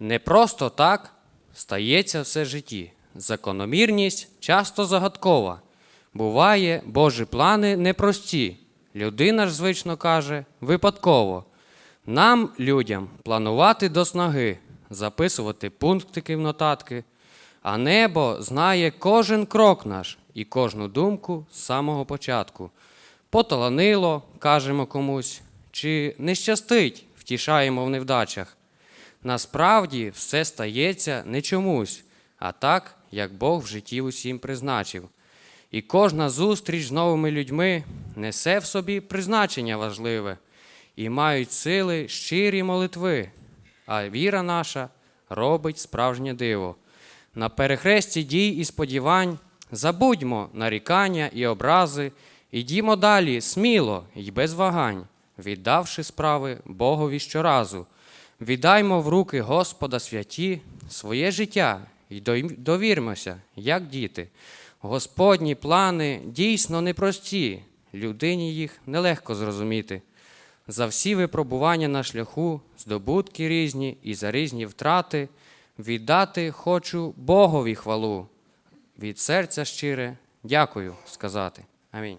Не просто так стається все житті. Закономірність часто загадкова. Буває, Божі плани непрості. Людина ж звично каже випадково. Нам, людям, планувати до снаги, записувати пунктики в нотатки, а небо знає кожен крок наш і кожну думку з самого початку. Поталанило, кажемо комусь, чи не щастить, втішаємо в невдачах. Насправді все стається не чомусь, а так, як Бог в житті усім призначив. І кожна зустріч з новими людьми несе в собі призначення важливе, і мають сили щирі молитви, а віра наша робить справжнє диво. На перехресті дій і сподівань забудьмо нарікання і образи, ідімо далі сміло й без вагань, віддавши справи Богові щоразу. Віддаймо в руки Господа святі своє життя і довірмося, як діти. Господні плани дійсно непрості, людині їх нелегко зрозуміти. За всі випробування на шляху, здобутки різні і за різні втрати, віддати хочу Богові хвалу. Від серця щире дякую сказати. Амінь.